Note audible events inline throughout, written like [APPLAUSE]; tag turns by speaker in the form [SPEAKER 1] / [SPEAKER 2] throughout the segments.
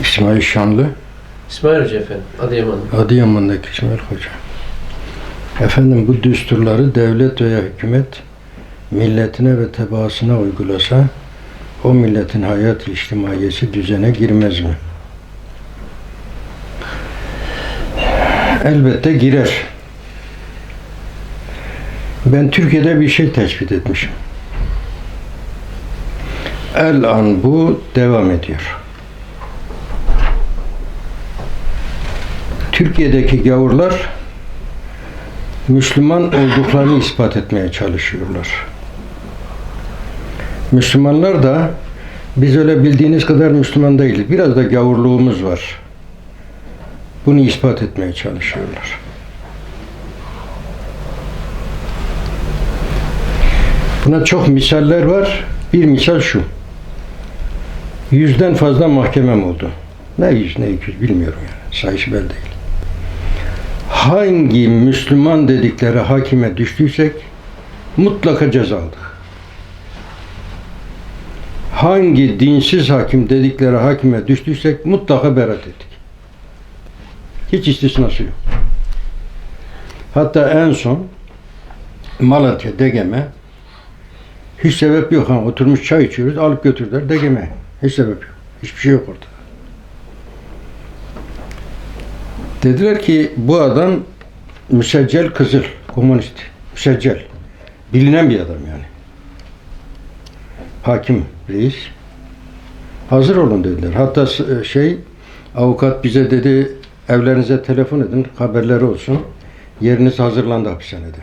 [SPEAKER 1] İsmail Şanlı,
[SPEAKER 2] İsmail Hoca efendim, Adıyaman'da.
[SPEAKER 1] Adıyaman'daki İsmail Hoca. Efendim bu düsturları devlet veya hükümet milletine ve tebaasına uygulasa o milletin hayat içtimaiyesi düzene girmez mi? Elbette girer. Ben Türkiye'de bir şey tespit etmişim. El an bu devam ediyor. Türkiye'deki gavurlar Müslüman olduklarını ispat etmeye çalışıyorlar. Müslümanlar da biz öyle bildiğiniz kadar Müslüman değiliz. Biraz da gavurluğumuz var. Bunu ispat etmeye çalışıyorlar. Buna çok misaller var. Bir misal şu. Yüzden fazla mahkemem oldu. Ne yüz ne iki yüz bilmiyorum yani. Sayısı belli değil. Hangi Müslüman dedikleri hakime düştüysek mutlaka ceza. Hangi dinsiz hakim dedikleri hakime düştüysek mutlaka beraat ettik. Hiç istisnası yok. Hatta en son Malatya Degeme hiç sebep yok. Ha, oturmuş çay içiyoruz. Alıp götürdüler Degeme. Hiç sebep yok. Hiçbir şey yok orada. Dediler ki bu adam müseccel Kızıl, komünist. Müseccel. Bilinen bir adam yani. Hakim, reis. Hazır olun dediler. Hatta s- şey, avukat bize dedi, evlerinize telefon edin, haberleri olsun. Yeriniz hazırlandı hapishanede.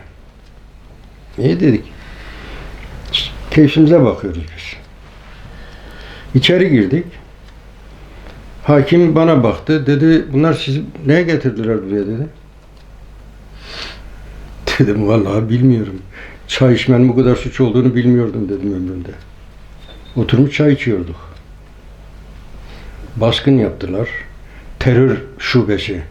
[SPEAKER 1] İyi dedik. Keyfimize bakıyoruz biz. İçeri girdik. Hakim bana baktı. Dedi bunlar sizi neye getirdiler buraya dedi. [LAUGHS] Dedim vallahi bilmiyorum. Çay içmenin bu kadar suç olduğunu bilmiyordum dedim ömrümde. Oturmuş çay içiyorduk. Baskın yaptılar. Terör şubesi.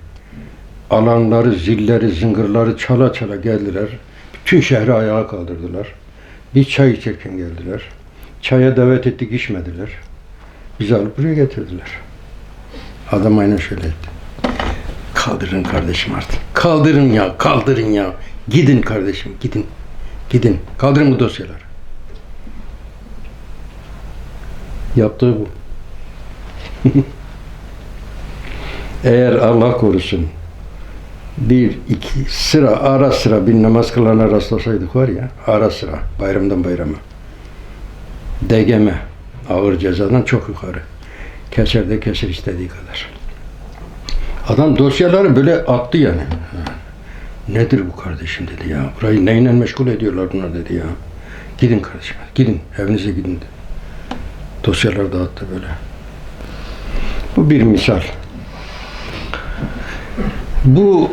[SPEAKER 1] Alanları, zilleri, zıngırları çala çala geldiler. Bütün şehri ayağa kaldırdılar. Bir çay içerken geldiler. Çaya davet ettik içmediler. Bizi alıp buraya getirdiler. Adam aynen şöyle etti. Kaldırın kardeşim artık. Kaldırın ya, kaldırın ya. Gidin kardeşim, gidin. Gidin. Kaldırın bu dosyaları. Yaptığı bu. [LAUGHS] Eğer Allah korusun bir, iki sıra, ara sıra bir namaz kılana rastlasaydık var ya, ara sıra, bayramdan bayrama. Degeme, ağır cezadan çok yukarı. Keser de keser istediği kadar. Adam dosyaları böyle attı yani. Nedir bu kardeşim dedi ya. Burayı neyle meşgul ediyorlar bunlar dedi ya. Gidin kardeşim gidin evinize gidin dedi. Dosyaları dağıttı böyle. Bu bir misal. Bu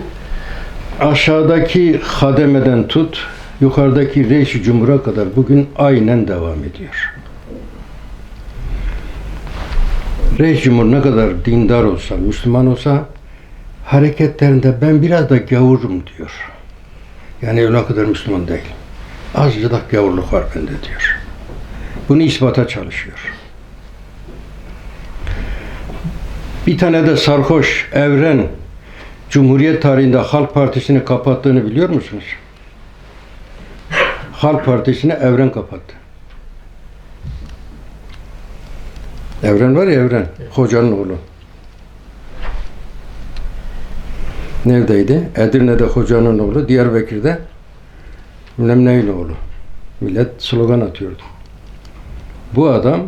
[SPEAKER 1] aşağıdaki hademeden tut yukarıdaki reis cumhura kadar bugün aynen devam ediyor. Reis ne kadar dindar olsa, Müslüman olsa hareketlerinde ben biraz da gavurum diyor. Yani öyle kadar Müslüman değil. Azıcık da gavurluk var bende diyor. Bunu ispata çalışıyor. Bir tane de sarhoş, evren, Cumhuriyet tarihinde Halk Partisi'ni kapattığını biliyor musunuz? Halk Partisi'ni evren kapattı. Evren var ya Evren. Hocanın oğlu. Neredeydi? Edirne'de hocanın oğlu. Diyarbakır'da bilmem neyin oğlu. Millet slogan atıyordu. Bu adam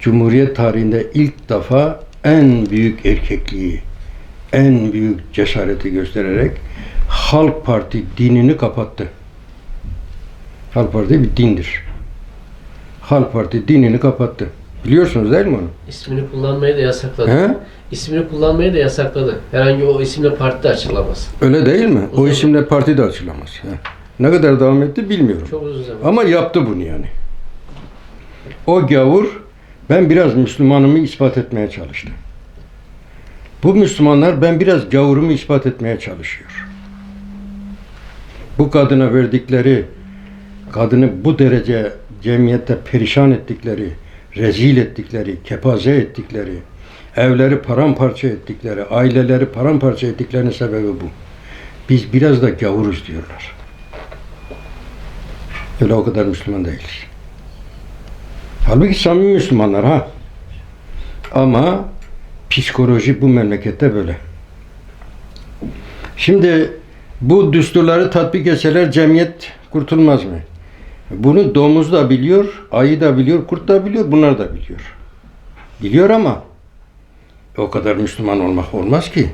[SPEAKER 1] Cumhuriyet tarihinde ilk defa en büyük erkekliği, en büyük cesareti göstererek Halk Parti dinini kapattı. Halk Parti bir dindir. Halk Parti dinini kapattı. Biliyorsunuz değil mi onu?
[SPEAKER 2] İsmini kullanmayı da yasakladı.
[SPEAKER 1] He?
[SPEAKER 2] İsmini kullanmayı da yasakladı. Herhangi o isimle parti de açıklamaz.
[SPEAKER 1] Öyle değil mi? O
[SPEAKER 2] zaman-
[SPEAKER 1] isimle parti de açılamaz. He. Ne kadar devam etti bilmiyorum.
[SPEAKER 2] Çok uzun zaman.
[SPEAKER 1] Ama yaptı bunu yani. O gavur ben biraz Müslümanımı ispat etmeye çalıştı. Bu Müslümanlar ben biraz gavurumu ispat etmeye çalışıyor. Bu kadına verdikleri, kadını bu derece cemiyette perişan ettikleri, rezil ettikleri, kepaze ettikleri, evleri paramparça ettikleri, aileleri paramparça ettiklerinin sebebi bu. Biz biraz da gavuruz diyorlar. Öyle o kadar Müslüman değiliz. Halbuki samimi Müslümanlar ha. Ama psikoloji bu memlekette böyle. Şimdi bu düsturları tatbik etseler cemiyet kurtulmaz mı? Bunu domuz da biliyor, ayı da biliyor, kurt da biliyor, bunlar da biliyor. Biliyor ama o kadar Müslüman olmak olmaz ki.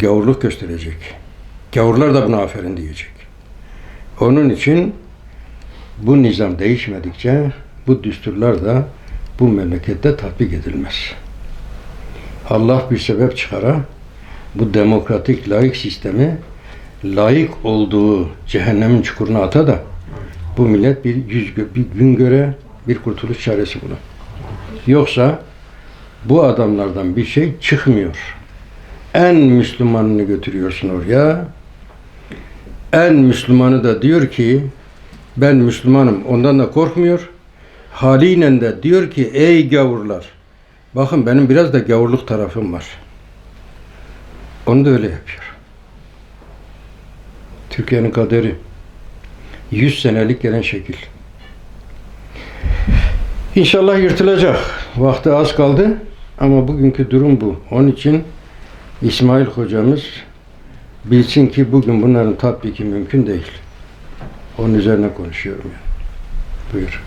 [SPEAKER 1] Gavurluk gösterecek. Gavurlar da buna aferin diyecek. Onun için bu nizam değişmedikçe bu düsturlar da bu memlekette tatbik edilmez. Allah bir sebep çıkara bu demokratik laik sistemi layık olduğu cehennemin çukuruna ata da bu millet bir yüz bir gün göre bir kurtuluş çaresi bulur. Yoksa bu adamlardan bir şey çıkmıyor. En Müslümanını götürüyorsun oraya. En Müslümanı da diyor ki ben Müslümanım ondan da korkmuyor. Haliyle de diyor ki ey gavurlar bakın benim biraz da gavurluk tarafım var. Onu da öyle yapıyor. Türkiye'nin kaderi 100 senelik gelen şekil. İnşallah yırtılacak. Vakti az kaldı ama bugünkü durum bu. Onun için İsmail hocamız bilsin ki bugün bunların tatbiki mümkün değil. Onun üzerine konuşuyorum yani. Buyur.